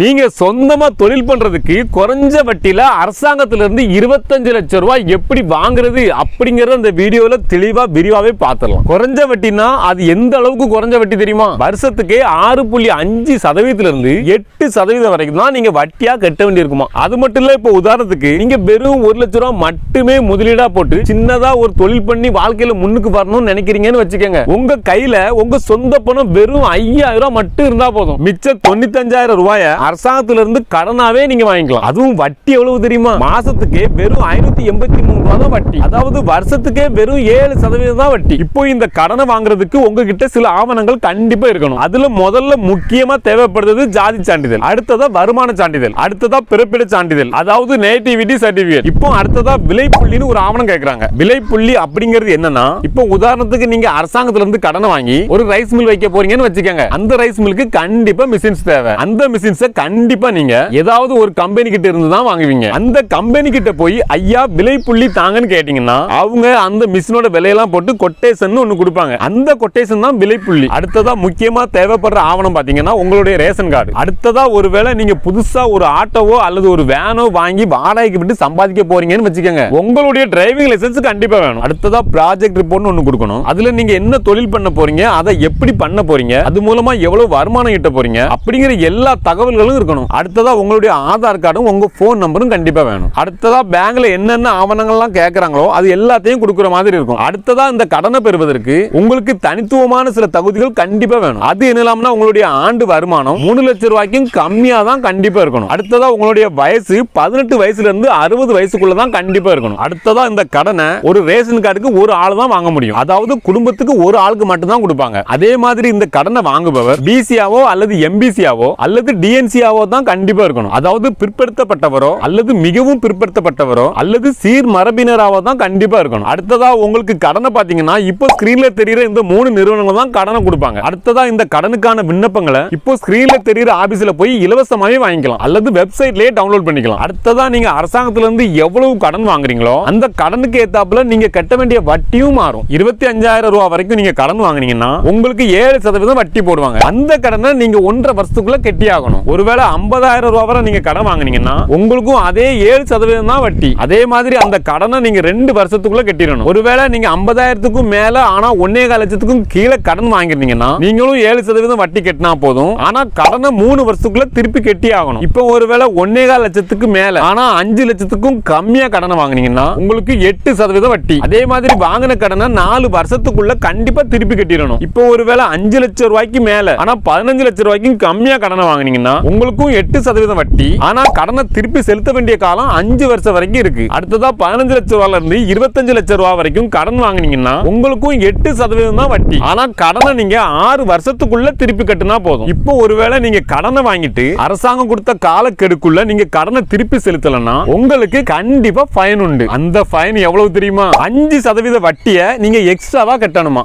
நீங்க சொந்தமா தொழில் பண்றதுக்கு குறைஞ்ச வட்டியில அரசாங்கத்துலேருந்து இருபத்தஞ்சு லட்சம் ரூபாய் எப்படி வாங்குறது அப்படிங்கறத அந்த வீடியோல தெளிவா விரிவாவே பார்த்துடலாம். குறைஞ்ச வட்டினா அது எந்த அளவுக்கு குறைஞ்ச வட்டி தெரியுமா? வருஷத்துக்கு ஆறு புள்ளி அஞ்சு சதவீதத்திலிருந்து எட்டு சதவீதம் வரைக்கும் தான் நீங்க வட்டியா கட்ட வேண்டியிருக்குமா? அது மட்டும் இல்ல இப்போ உதாரணத்துக்கு நீங்க வெறும் ஒரு லட்ச ரூபாய் மட்டுமே முதலீடா போட்டு சின்னதா ஒரு தொழில் பண்ணி வாழ்க்கையில முன்னுக்கு வரணும்னு நினைக்கிறீங்கன்னு வச்சுக்கோங்க. உங்க கையில உங்க சொந்த பணம் வெறும் ஐயாயிரம் ரூபாய் மட்டும் இருந்தா போதும். மிச்சம் தொண்ணூத்தஞ்சாயிரம் ரூபாயை அரசாங்கத்துல இருந்து கடனாவே நீங்க வாங்கிக்கலாம். அதுவும் வட்டி எவ்வளவு தெரியுமா? மாசத்துக்கு வெறும் ஐநூத்தி எண்பத்தி மூணு ரூபாய் தான் வட்டி. அதாவது வருஷத்துக்கே வெறும் ஏழு சதவீதம் தான் வட்டி. இப்போ இந்த கடனை வாங்குறதுக்கு உங்ககிட்ட சில ஆவணங்கள் கண்டிப்பா இருக்கணும். அதுல முதல்ல முக்கியமா தேவைப்படுறது ஜாதி சான்றிதழ். அடுத்ததா வருமான சான்றிதழ். அடுத்ததா பிறப்பிட சான்றிதழ். அதாவது நேட்டிவிட்டி சர்டிபிகேட் இப்போ அடுத்ததா விலை புள்ளின்னு ஒரு ஆவணம் கேட்கறாங்க விலை புள்ளி அப்படிங்கிறது என்னன்னா இப்போ உதாரணத்துக்கு நீங்க அரசாங்கத்துல இருந்து கடனை வாங்கி ஒரு ரைஸ் மில் வைக்க போறீங்கன்னு வச்சுக்கோங்க. அந்த ரைஸ் மில்லுக்கு கண்டிப்பா மிஷின்ஸ் தேவை. அந்த மிஷின்ஸை கண்டிப்பா நீங்க ஏதாவது ஒரு கம்பெனி கிட்ட இருந்து தான் வாங்குவீங்க. அந்த கம்பெனி கிட்ட போய் ஐயா விலை புள்ளி தாங்கன்னு கேட்டீங்கன்னா அவங்க அந்த மிஷினோட விலையெல்லாம் போட்டு கொட்டேஷன் ஒன்னு கொடுப்பாங்க. அந்த கொட்டேஷன் தான் விலை புள்ளி. அடுத்ததா முக்கியமா தேவைப்படுற ஆவணம் பாத்தீங்கன்னா உங்களுடைய ரேஷன் கார்டு. அடுத்ததா ஒருவேளை நீங்க புதுசா ஒரு ஆட்டோவோ அல்லது ஒரு வேனோ வாங்கி வாடகைக்கு விட்டு சம்பாதிக்க போறீங்கன்னு வச்சுக்கோங்க. உங்களுடைய டிரைவிங் லைசன்ஸ் கண்டிப்பா வேணும். அடுத்ததா ப்ராஜெக்ட் ரிப்போர்ட் ஒன்று கொடுக்கணும். அதுல நீங்க என்ன தொழில் பண்ண போறீங்க அதை எப்படி பண்ண போறீங்க அது மூலமா எவ்வளவு வருமானம் ஈட்ட போறீங்க அப்படிங்கிற எல்லா தகவல்களும் இருக்கணும். அடுத்ததா உங்களுடைய ஆதார் கார்டும் உங்க போன் நம்பரும் கண்டிப்பா வேணும். அடுத்ததா பேங்க்ல என்னென்ன ஆவணங்கள்லாம் கேட்கறாங்களோ அது எல்லாத்தையும் கொடுக்குற மாதிரி இருக்கும். அடுத்ததா இந்த கடனை பெறுவதற்கு உங்களுக்கு தனித்துவமான சில தகுதிகள் கண்டிப்பா வேணும். அது என்னலாம்னா உங்களுடைய ஆண்டு வருமானம் மூணு லட்சம் ரூபாய்க்கும் கம்மியா தான் கண்டிப்பா இருக்கணும். அடுத்ததா உங்களுடைய வயசு பதினெட்டு வயசுல இருந்து அறுபது வயசுக்குள்ள தான் கண்டிப்பா இருக்கணும். அடுத்ததா இந்த கடனை ஒரு ரேஷன் கார்டுக்கு ஒரு ஆள் தான் வாங்க முடியும். அதாவது குடும்பத்துக்கு ஒரு ஆளுக்கு மட்டும் தான் கொடுப்பாங்க. அதே மாதிரி இந்த கடனை வாங்குபவர் பிசியாவோ அல்லது எம்பிசியாவோ அல்லது டிஎன்சி ஏஜென்சியாவோ தான் கண்டிப்பா இருக்கணும். அதாவது பிற்படுத்தப்பட்டவரோ அல்லது மிகவும் பிற்படுத்தப்பட்டவரோ அல்லது சீர் மரபினராவோ தான் கண்டிப்பா இருக்கணும். அடுத்ததா உங்களுக்கு கடனை பாத்தீங்கன்னா இப்போ ஸ்கிரீன்ல தெரியுற இந்த மூணு நிறுவனங்கள் தான் கடனை கொடுப்பாங்க. அடுத்ததா இந்த கடனுக்கான விண்ணப்பங்களை இப்போ ஸ்கிரீன்ல தெரியுற ஆபீஸ்ல போய் இலவசமாவே வாங்கிக்கலாம். அல்லது வெப்சைட்லயே டவுன்லோட் பண்ணிக்கலாம். அடுத்ததா நீங்க அரசாங்கத்துல இருந்து எவ்வளவு கடன் வாங்குறீங்களோ அந்த கடனுக்கு ஏத்தாப்புல நீங்க கட்ட வேண்டிய வட்டியும் மாறும். இருபத்தி அஞ்சாயிரம் ரூபாய் வரைக்கும் நீங்க கடன் வாங்குனீங்கன்னா உங்களுக்கு ஏழு சதவீதம் வட்டி போடுவாங்க. அந்த கடனை நீங்க ஒன்றரை வருஷத்துக்குள்ள கட்டி ஆகணும் ஒருவேளை ஐம்பதாயிரம் ரூபா வரை நீங்க கடன் வாங்கினீங்கன்னா உங்களுக்கும் அதே ஏழு சதவீதம் தான் வட்டி. அதே மாதிரி அந்த கடனை நீங்க ரெண்டு வருஷத்துக்குள்ள கட்டிடணும். ஒருவேளை நீங்க ஐம்பதாயிரத்துக்கும் மேல ஆனா ஒன்னே கால் லட்சத்துக்கும் கீழே கடன் வாங்கிருந்தீங்கன்னா நீங்களும் ஏழு சதவீதம் வட்டி கட்டினா போதும். ஆனா கடனை மூணு வருஷத்துக்குள்ள திருப்பி கட்டி ஆகணும். இப்போ ஒருவேளை ஒன்னே கால் லட்சத்துக்கு மேல ஆனா அஞ்சு லட்சத்துக்கும் கம்மியா கடனை வாங்கினீங்கன்னா உங்களுக்கு எட்டு சதவீதம் வட்டி. அதே மாதிரி வாங்கின கடனை நாலு வருஷத்துக்குள்ள கண்டிப்பா திருப்பி கட்டிடணும். இப்போ ஒருவேளை அஞ்சு லட்சம் ரூபாய்க்கு மேல ஆனா பதினஞ்சு லட்சம் ரூபாய்க்கும் கம்மியா கடனை வாங்குனீங்கன்னா உங்களுக்கும் எட்டு சதவீதம் வட்டி. ஆனா கடனை திருப்பி செலுத்த வேண்டிய காலம் அஞ்சு வருஷம் வரைக்கும் இருக்கு. அடுத்ததா பதினஞ்சு லட்சம் ரூபாயில இருந்து இருபத்தஞ்சு லட்சம் ரூபாய் வரைக்கும் கடன் வாங்குனீங்கன்னா உங்களுக்கும் எட்டு சதவீதம் தான் வட்டி. ஆனா கடனை நீங்க ஆறு வருஷத்துக்குள்ள திருப்பி கட்டினா போதும். இப்போ ஒருவேளை நீங்க கடனை வாங்கிட்டு அரசாங்கம் கொடுத்த காலக்கெடுக்குள்ள நீங்க கடனை திருப்பி செலுத்தலன்னா உங்களுக்கு கண்டிப்பா ஃபைன் உண்டு. அந்த ஃபைன் எவ்வளவு தெரியுமா? அஞ்சு சதவீத வட்டியை நீங்க எக்ஸ்ட்ராவா கட்டணுமா?